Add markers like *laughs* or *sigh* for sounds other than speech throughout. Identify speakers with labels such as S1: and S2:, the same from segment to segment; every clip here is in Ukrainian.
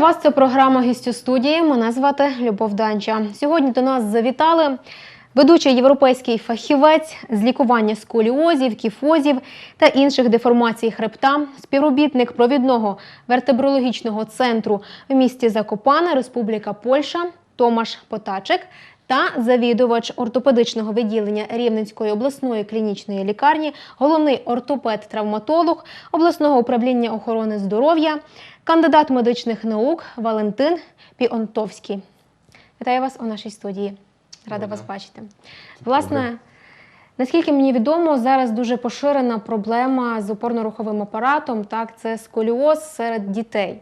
S1: вас це програма «Гість у студії. Мене звати Любов Данча. Сьогодні до нас завітали ведучий європейський фахівець з лікування сколіозів, кіфозів та інших деформацій хребта, співробітник провідного вертебрологічного центру в місті Закопане, Республіка Польща Томаш Потачик та завідувач ортопедичного відділення Рівненської обласної клінічної лікарні, головний ортопед-травматолог обласного управління охорони здоров'я, кандидат медичних наук Валентин Піонтовський. Вітаю вас у нашій студії. Рада вас бачити. Власне, наскільки мені відомо, зараз дуже поширена проблема з опорно-руховим апаратом. Так, це сколіоз серед дітей.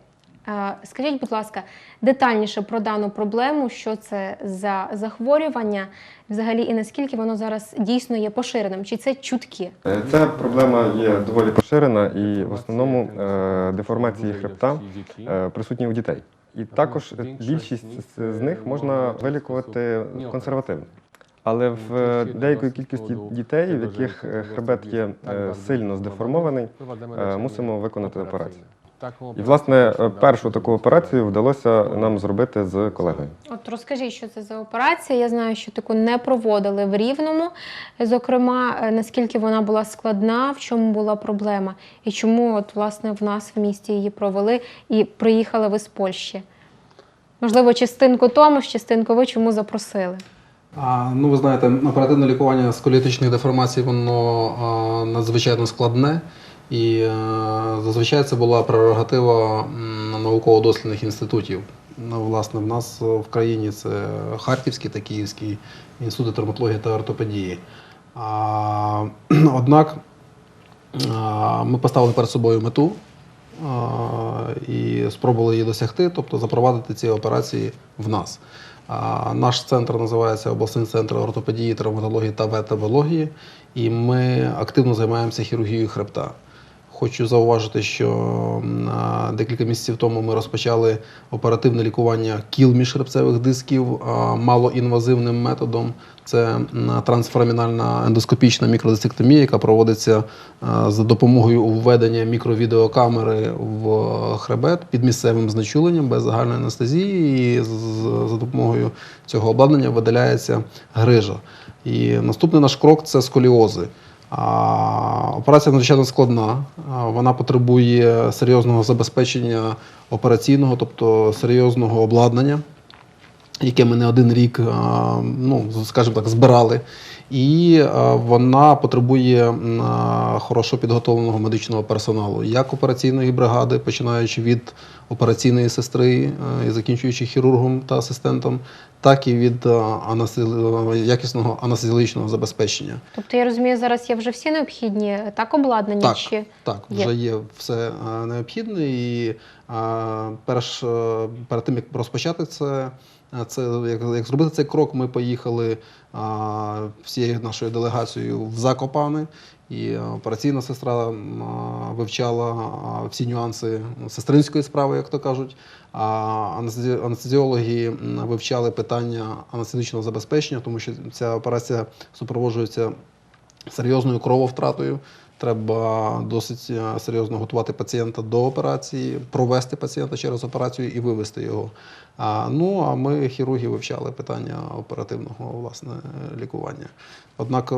S1: Скажіть, будь ласка, детальніше про дану проблему, що це за захворювання, взагалі, і наскільки воно зараз дійсно є поширеним? Чи це чутки?
S2: Е, Ця проблема є доволі поширена і в основному е, деформації хребта е, присутні у дітей. І також більшість з них можна вилікувати консервативно. Але в деякої кількості дітей, в яких хребет є сильно здеформований, мусимо виконати операцію. І, власне, е, першу таку операцію вдалося нам зробити з колегою.
S1: От розкажіть, що це за операція. Я знаю, що таку не проводили в Рівному. Зокрема, е, наскільки вона була складна, в чому була проблема, і чому от власне в нас в місті її провели і приїхали ви з Польщі. Можливо, частинку тому, частинку ви чому запросили?
S3: А, ну, ви знаєте, оперативне лікування сколіотичних деформацій воно а, надзвичайно складне. І е, зазвичай це була прерогатива науково-дослідних інститутів. Ну, власне, в нас в країні це Харківський та Київський інститути травматології та ортопедії. А, *clears throat* однак а, ми поставили перед собою мету а, і спробували її досягти, тобто запровадити ці операції в нас. А, Наш центр називається обласний центр ортопедії, травматології та ветеринології, і ми активно займаємося хірургією хребта. Хочу зауважити, що декілька місяців тому ми розпочали оперативне лікування кіл міжхребцевих дисків малоінвазивним методом. Це м, трансфорамінальна ендоскопічна мікродисектомія, яка проводиться за допомогою введення мікровідеокамери в хребет під місцевим знечуленням без загальної анестезії. І за допомогою цього обладнання видаляється грижа. І наступний наш крок це сколіози. Операція надзвичайно складна. Вона потребує серйозного забезпечення операційного, тобто серйозного обладнання, яке ми не один рік, ну, скажімо так, збирали. І вона потребує хорошо підготовленого медичного персоналу, як операційної бригади, починаючи від операційної сестри і закінчуючи хірургом та асистентом, так і від якісного анестезіологічного забезпечення.
S1: Тобто я розумію, зараз є вже всі необхідні е, так обладнання
S3: Так,
S1: чи
S3: так,
S1: є?
S3: вже є все е, необхідне, і е, перш е, перед тим як розпочати це, е, це як, як зробити цей крок, ми поїхали е, всією нашою делегацією в Закопане. І е, операційна сестра е, вивчала е, всі нюанси сестринської справи, як то кажуть. А анестезі- анестезіологи вивчали питання анестезичного забезпечення, тому що ця операція супроводжується серйозною крововтратою. Треба досить е, серйозно готувати пацієнта до операції, провести пацієнта через операцію і вивести його. А, ну а ми, хірурги, вивчали питання оперативного власне лікування. Однак,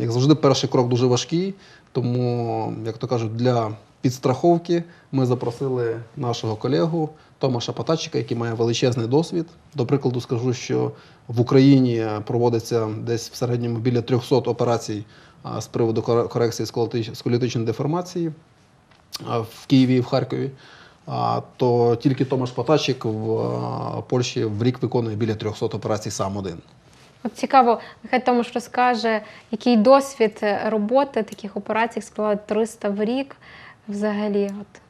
S3: як завжди, перший крок дуже важкий, тому, як то кажуть, для підстраховки ми запросили нашого колегу Томаша Потачика, який має величезний досвід. До прикладу, скажу, що в Україні проводиться десь в середньому біля 300 операцій з приводу коре- корекції сколіотич- сколіотичної деформації в Києві і в Харкові. А, То тільки Томаш Потачик в Польщі в рік виконує біля 300 операцій сам один.
S1: От цікаво, нехай Томаш розкаже, який досвід роботи таких операцій складає 300 в рік взагалі. От.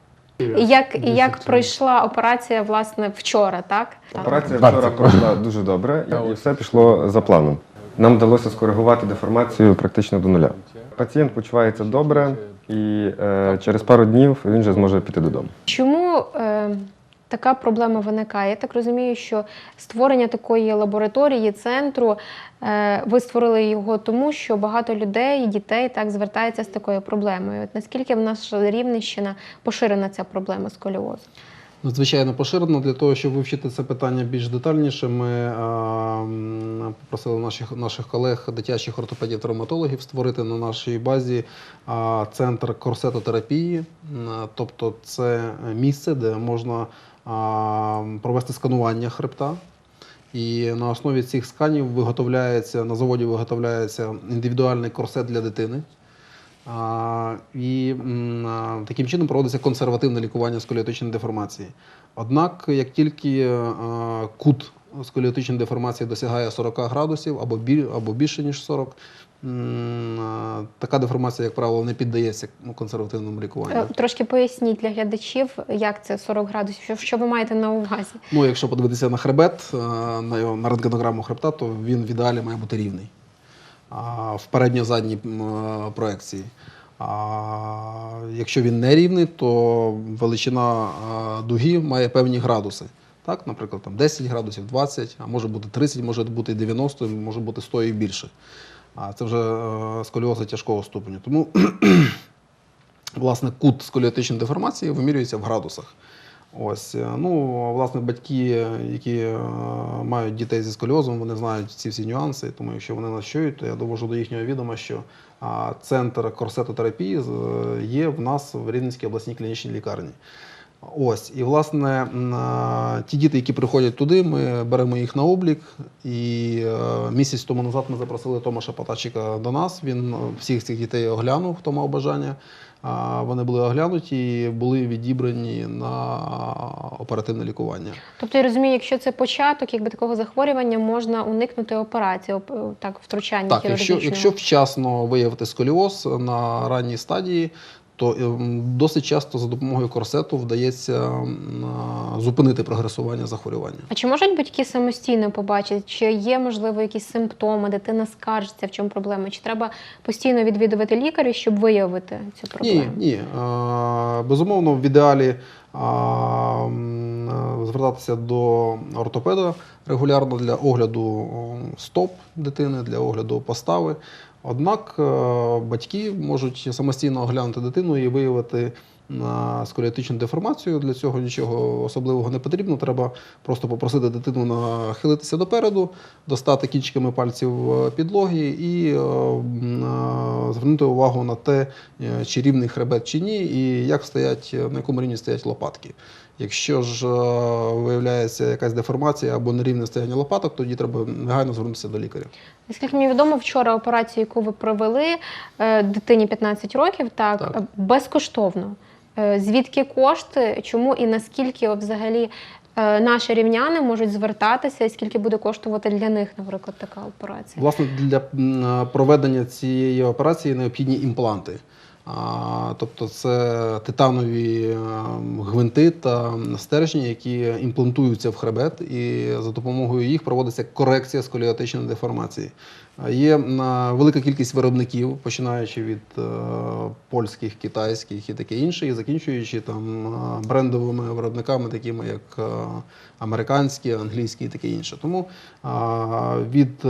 S1: І як, і як пройшла операція, власне, вчора, так?
S2: Операція вчора пройшла дуже добре, і все пішло за планом. Нам вдалося скоригувати деформацію практично до нуля. Пацієнт почувається добре, і е, через пару днів він вже зможе піти додому.
S1: Чому е, така проблема виникає? Я так розумію, що створення такої лабораторії, центру, е, ви створили його тому, що багато людей, дітей так звертаються з такою проблемою. От наскільки в нас Рівненщина поширена ця проблема сколіозу?
S3: Надзвичайно поширено. Для того, щоб вивчити це питання більш детальніше, ми е, попросили наших, наших колег, дитячих ортопедів травматологів створити на нашій базі центр корсетотерапії. Тобто це місце, де можна провести сканування хребта. І на основі цих сканів виготовляється на заводі виготовляється індивідуальний корсет для дитини. І таким чином проводиться консервативне лікування сколіотичної деформації. Однак, як тільки е, кут сколіотичної деформації досягає 40 градусів або, більше, ніж 40, така деформація, як правило, не піддається консервативному лікуванню.
S1: Е, Трошки поясніть для глядачів, як це 40 градусів, що, що ви маєте на увазі?
S3: Ну, якщо подивитися на хребет, е, на, його, на рентгенограму хребта, то він в ідеалі має бути рівний. В передньо-задній е, проекції. А якщо він не рівний, то величина дуги має певні градуси. Так, наприклад, там 10 градусів, 20, а може бути 30, може бути 90, може бути 100 і більше. А це вже е, сколіози тяжкого ступеню. Тому *clears throat* власне, кут сколіотичної деформації вимірюється в градусах. Ось, е, ну, власне, батьки, які е, мають дітей зі сколіозом, вони знають ці всі нюанси, тому якщо вони нас чують, то я довожу до їхнього відома, що центр корсетотерапії з- є в нас в Рівненській обласній клінічній лікарні. Ось, і власне ті діти, які приходять туди, ми беремо їх на облік. І е, місяць тому назад ми запросили Томаша Потачика до нас. Він е, всіх цих дітей оглянув, хто мав бажання. Вони були оглянуті і були відібрані на оперативне лікування.
S1: Тобто я розумію, якщо це початок якби такого захворювання, можна уникнути операції, так, втручання
S3: Так, якщо, якщо вчасно виявити сколіоз на ранній стадії, то ем, досить часто за допомогою корсету вдається зупинити прогресування захворювання.
S1: А чи можуть батьки самостійно побачити, чи є можливо якісь симптоми, дитина скаржиться, в чому проблема? Чи треба постійно відвідувати лікаря, щоб виявити цю проблему?
S3: Ні, ні. Безумовно, в ідеалі звертатися до ортопеда регулярно для огляду стоп дитини, для огляду постави. Однак е, батьки можуть самостійно оглянути дитину і виявити на сколіотичну деформацію. Для цього нічого особливого не потрібно. Треба просто попросити дитину нахилитися допереду, достати кінчиками пальців е, підлоги і е, е, звернути увагу на те, е, чи рівний хребет чи ні, і як стоять, на якому рівні стоять лопатки. Якщо ж е, виявляється якась деформація або нерівне стояння лопаток, тоді треба негайно звернутися до лікаря.
S1: Наскільки мені відомо, вчора операцію, яку ви провели е, дитині 15 років, так,
S3: Так.
S1: е, безкоштовно. Е, Звідки кошти, чому і наскільки взагалі е, наші рівняни можуть звертатися, і скільки буде коштувати для них, наприклад, така операція?
S3: Власне, для проведення цієї операції необхідні імпланти. Тобто це титанові ем, гвинти та стержні, які імплантуються в хребет, і за допомогою їх проводиться корекція сколіотичної деформації. Є велика кількість виробників, починаючи від е, польських, китайських і таке інше, і закінчуючи там е, брендовими виробниками, такими як е, американські, англійські і таке інше. Тому від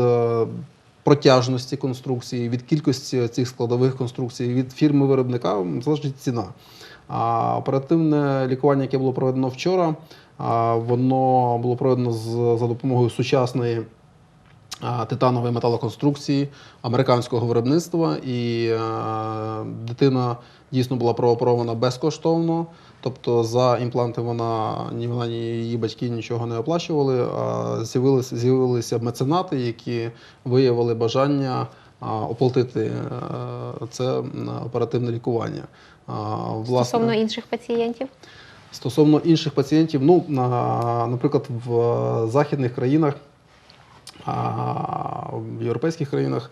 S3: протяжності конструкції, від кількості цих складових конструкцій, від фірми виробника залежить ціна. А оперативне лікування, яке було проведено вчора, воно було проведено за допомогою сучасної титанової металоконструкції американського виробництва, і дитина дійсно була прооперована безкоштовно. Тобто за імпланти вона ні вона, ні її батьки нічого не оплачували. А з'явилися з'явилися меценати, які виявили бажання оплатити е, це оперативне лікування. Власне,
S1: Стосовно інших пацієнтів?
S3: Стосовно інших пацієнтів, ну, наприклад, в західних країнах, в європейських країнах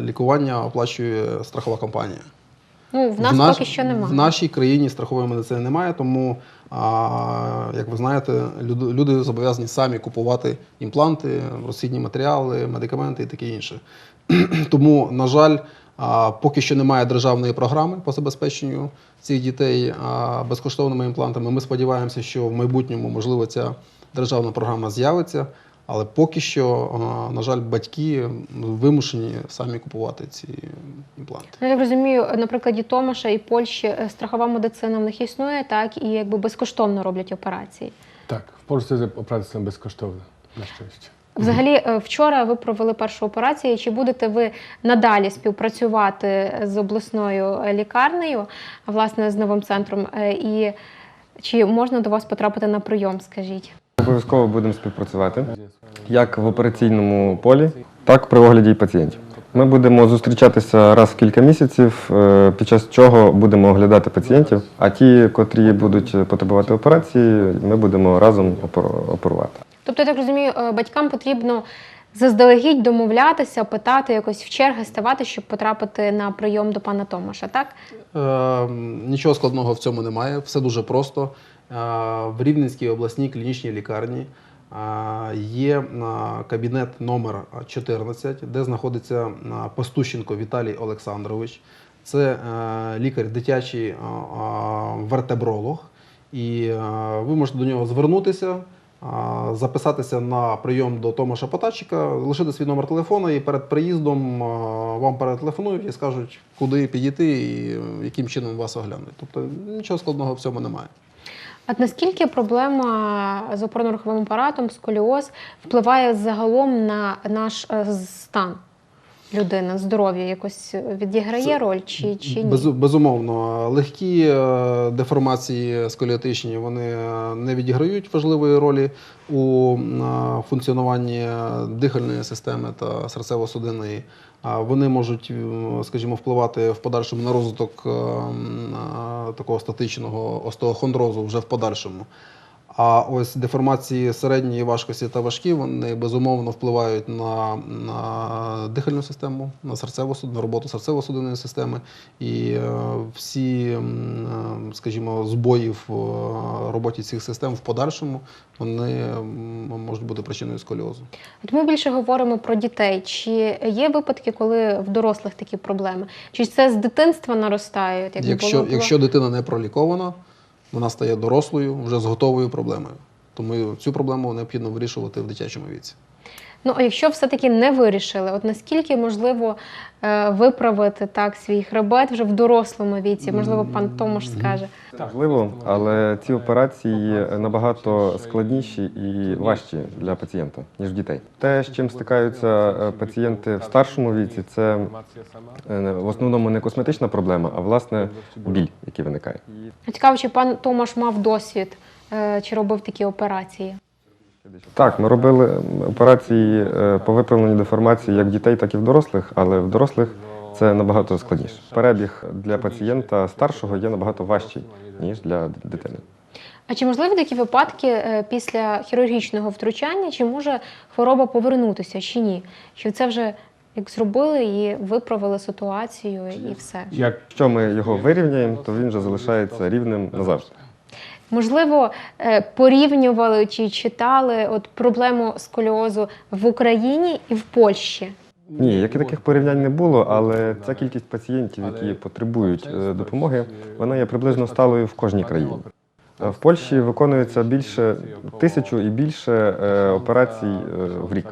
S3: лікування оплачує страхова компанія.
S1: Ну, в нас
S3: наш-
S1: поки що немає.
S3: В нашій країні страхової медицини немає, тому, а, як ви знаєте, люди, люди зобов'язані самі купувати імпланти, розхідні матеріали, медикаменти і таке інше. *clears throat* тому, на жаль, а, поки що немає державної програми по забезпеченню цих дітей безкоштовними імплантами. Ми сподіваємося, що в майбутньому, можливо, ця державна програма з'явиться. Але поки що, на жаль, батьки вимушені самі купувати ці імпланти.
S1: Ну, я так розумію, на прикладі Томаша і Польщі е, страхова медицина в них існує, так, і якби безкоштовно роблять операції.
S4: Tak, w Polsce operacje są bezkosztowne, na szczęście.
S1: Взагалі, е, вчора ви провели першу операцію. Чи будете ви надалі співпрацювати з обласною е, лікарнею, а, власне, з новим центром? Е, І чи можна до вас потрапити на прийом? Скажіть?
S2: Обов'язково будемо співпрацювати як в операційному полі, так і при огляді пацієнтів. Ми будемо зустрічатися раз в кілька місяців, під час чого будемо оглядати пацієнтів. А ті, котрі будуть потребувати операції, ми будемо разом опер- оперувати.
S1: Тобто, я так розумію, е, батькам потрібно заздалегідь домовлятися, питати якось в черги ставати, щоб потрапити на прийом до пана Томаша, так?
S3: Е, Нічого складного в цьому немає, все дуже просто. Е, В Рівненській обласній клінічній лікарні е, є е, кабінет номер 14, де знаходиться Пастущенко Віталій Олександрович. Це лікар дитячий вертебролог. І ви можете до нього звернутися, записатися на прийом до Томаша Потачика, лишити свій номер телефону і перед приїздом вам перетелефонують і скажуть, куди підійти і е, яким чином вас оглянуть. Тобто нічого складного в цьому немає.
S1: А наскільки проблема з опорно-руховим апаратом, сколіоз впливає загалом на наш е, стан людини, здоров'я якось відіграє
S3: Це
S1: роль чи, чи ні?
S3: Без, безумовно, легкі е, деформації сколіотичні вони не відіграють важливої ролі у е, функціонуванні дихальної системи та серцево-судинної. Вони можуть, скажімо, впливати в подальшому на розвиток е, такого статичного остеохондрозу вже в подальшому. А ось деформації середньої важкості та важкі вони безумовно впливають на, на дихальну систему, на серцево на роботу серцево-судинної системи. І е, всі, е, скажімо, збої в е, роботі цих систем в подальшому вони можуть бути причиною сколіозу.
S1: От ми більше говоримо про дітей. Чи є випадки, коли в дорослих такі проблеми? Чи це з дитинства наростає? Як
S3: Якщо,
S1: було-
S3: якщо дитина не пролікована, вона стає дорослою вже з готовою проблемою. Тому цю проблему необхідно вирішувати в дитячому віці.
S1: Ну, а якщо все-таки не вирішили, от наскільки можливо е, виправити так свій хребет вже в дорослому віці? Можливо, пан Томаш скаже.
S2: Можливо, але ці операції набагато складніші і важчі для пацієнта, ніж дітей. Те, з чим стикаються е, пацієнти в старшому віці, це е, в основному не косметична проблема, а власне біль, який виникає.
S1: Цікаво, чи пан Томаш мав досвід, чи робив такі операції?
S2: Так, ми робили операції е, по виправленню деформації як дітей, так і в дорослих, але в дорослих це набагато складніше. Перебіг для пацієнта старшого є набагато важчий, ніж для дитини.
S1: А чи можливі такі випадки е, після хірургічного втручання, чи може хвороба повернутися, чи ні? Чи це вже як зробили і виправили ситуацію, і все?
S2: Якщо ми його вирівняємо, то він вже залишається рівним назавжди.
S1: Можливо, е, порівнювали чи читали от проблему сколіозу в Україні і в Польщі.
S2: Ні, як і таких порівнянь не було, але ця кількість пацієнтів, які потребують е, допомоги, вона є приблизно сталою в кожній країні. Е, В Польщі виконується більше тисячу і більше операцій в рік.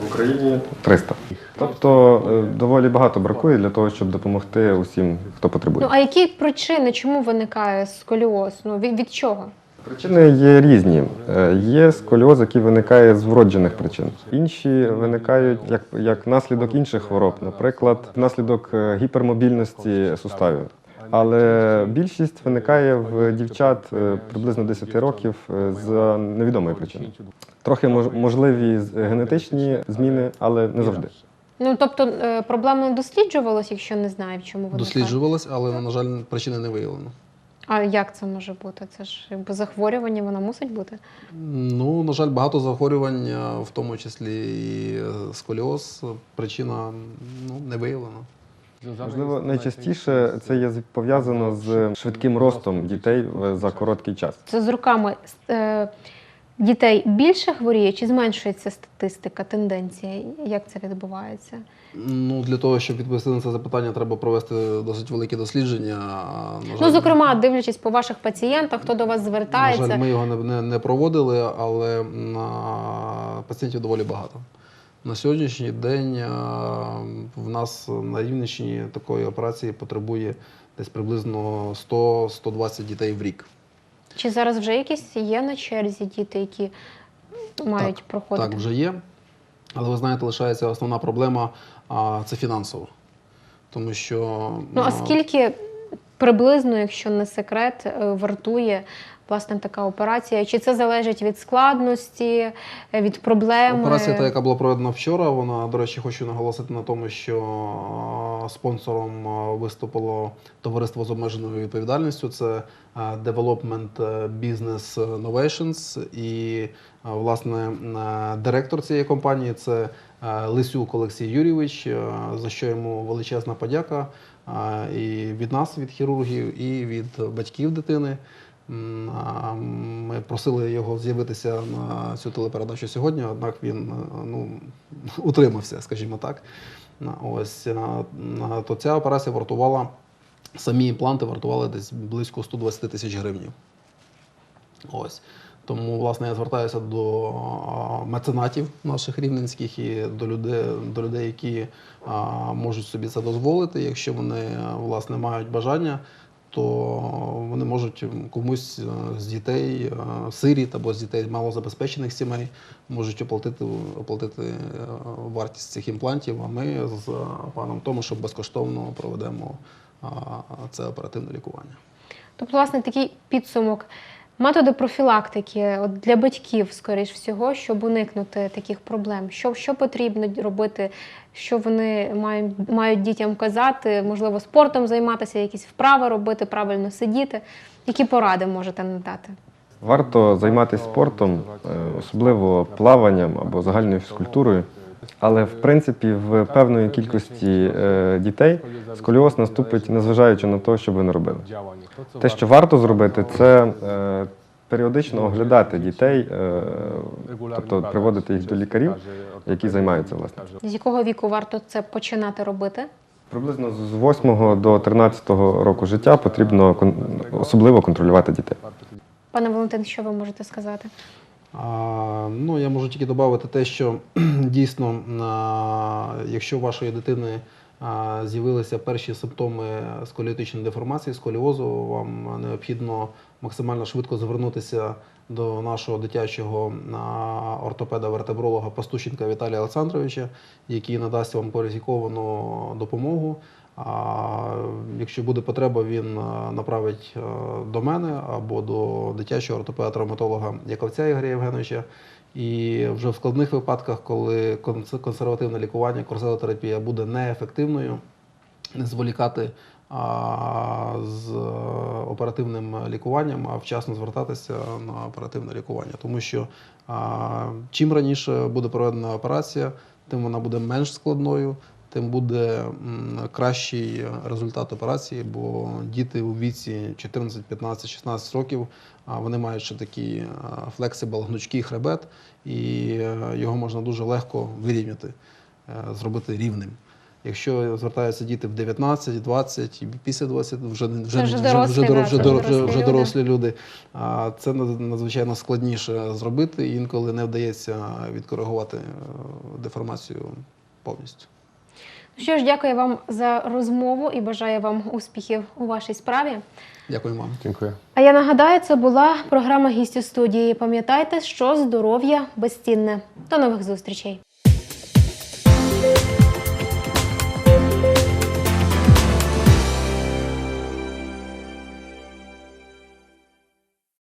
S2: В Україні 300. Тобто е, доволі багато бракує для того, щоб допомогти усім, хто потребує.
S1: Ну а які причини, чому виникає сколіоз? Ну від, від чого?
S2: Причини є різні. Е, Є сколіоз, який виникає з вроджених причин. Інші виникають як, як наслідок інших хвороб, наприклад, внаслідок е, гіпермобільності суставів. Але більшість виникає в дівчат е, приблизно 10 років е, з невідомої причини. Трохи мож- можливі генетичні зміни, але не завжди.
S1: Ну тобто е, проблема не досліджувалась, якщо не знаю, в чому виникає.
S3: Досліджувалось, але, на жаль, причини не виявлено.
S1: А як це може бути? Це ж якби захворювання, воно мусить бути.
S3: Ну, на жаль, багато захворювань, в тому числі і сколіоз, причина ну, не виявлена.
S2: Можливо, найчастіше це є пов'язано з швидким ростом дітей за короткий час.
S1: Це з роками е, дітей більше хворіє чи зменшується статистика, тенденція? Як це відбувається?
S3: Ну, для того, щоб відповісти на це запитання, треба провести досить велике дослідження. а, На
S1: Ну, зокрема, дивлячись по ваших пацієнтах, хто до вас
S3: на
S1: звертається.
S3: жаль, ми його не, не, не проводили, але на пацієнтів доволі багато. На сьогоднішній день е, в нас на Рівненщині такої операції потребує десь приблизно 100-120 дітей в рік.
S1: Чи зараз вже якісь є на черзі діти, які мають проходити?
S3: Так, вже є. Але ви знаєте, лишається основна проблема це фінансово. Тому що
S1: Ну а
S3: а,
S1: скільки приблизно, якщо не секрет, е, вартує власне така операція? Чи це залежить від складності, е, від проблеми?
S3: Операція, та, яка була проведена вчора, вона, до речі, хочу наголосити на тому, що спонсором виступило товариство з обмеженою відповідальністю. Це Development Business Innovations. І, власне, директор цієї компанії це Лисюк Олексій Юрійович, за що йому величезна подяка і від нас, від хірургів, і від батьків дитини. Ми просили його з'явитися на цю телепередачу сьогодні, однак він е, ну, *laughs* утримався, скажімо так. Ось, то ця операція вартувала, самі імпланти вартували десь близько 120 тисяч гривень. Ось. Тому, власне, я звертаюся до меценатів наших рівненських і до людей, до людей які можуть собі це дозволити. Якщо вони власне мають бажання, то вони можуть комусь е, з дітей, е, сиріт або з дітей малозабезпечених сімей можуть оплатити, оплатити е, вартість цих імплантів. А ми з паном Томашем безкоштовно проведемо це оперативне лікування.
S1: Тобто, власне, такий підсумок. Методи профілактики от для батьків, скоріш всього, щоб уникнути таких проблем. Що, що потрібно робити, що вони мають, мають дітям казати, можливо, спортом займатися, якісь вправи робити, правильно сидіти. Які поради можете надати?
S2: Варто займатися спортом, е, особливо плаванням або загальною фізкультурою. Але в принципі в певної кількості е, дітей сколіоз наступить, незважаючи на те, що ви не робили. Те, що варто зробити, це е, періодично оглядати дітей, е, тобто приводити їх до лікарів, які займаються власне.
S1: З якого віку варто це починати робити?
S2: Приблизно з 8 до 13 року життя потрібно особливо контролювати дітей.
S1: Пане Валентин, що ви можете сказати?
S3: Ну, я можу тільки додати те, що дійсно, якщо у вашої дитини з'явилися перші симптоми сколіотичної деформації, сколіозу, вам необхідно максимально швидко звернутися до нашого дитячого ортопеда-вертебролога Пастущенка Віталія Олександровича, який надасть вам кваліфіковану допомогу. А якщо буде потреба, він е, направить е, до мене або до дитячого ортопеда-травматолога Яковця Ігоря Євгеновича. І вже в складних випадках, коли конс- консервативне лікування, корсетотерапія буде неефективною, не зволікати з е, оперативним лікуванням, а вчасно звертатися на оперативне лікування. Тому що чим раніше буде проведена операція, тим вона буде менш складною, тим буде кращий результат операції, бо діти у віці 14, 15, 16 років вони мають ще такий флексибл гнучкий хребет, і е, його можна дуже легко вирівняти, е, зробити рівним. Якщо звертаються діти в 19, 20, і після 20, вже, вже,
S1: вже дорослі,
S3: вже, вже,
S1: дорослі
S3: вже, дорослі люди. А це над- надзвичайно складніше зробити, і інколи не вдається відкоригувати е, деформацію повністю.
S1: Ну Що ж, дякую вам за розмову і бажаю вам успіхів у вашій справі.
S3: Дякую вам.
S4: Дякую.
S1: А я нагадаю, це була програма «Гість у студії. Пам'ятайте, що здоров'я безцінне. До нових зустрічей.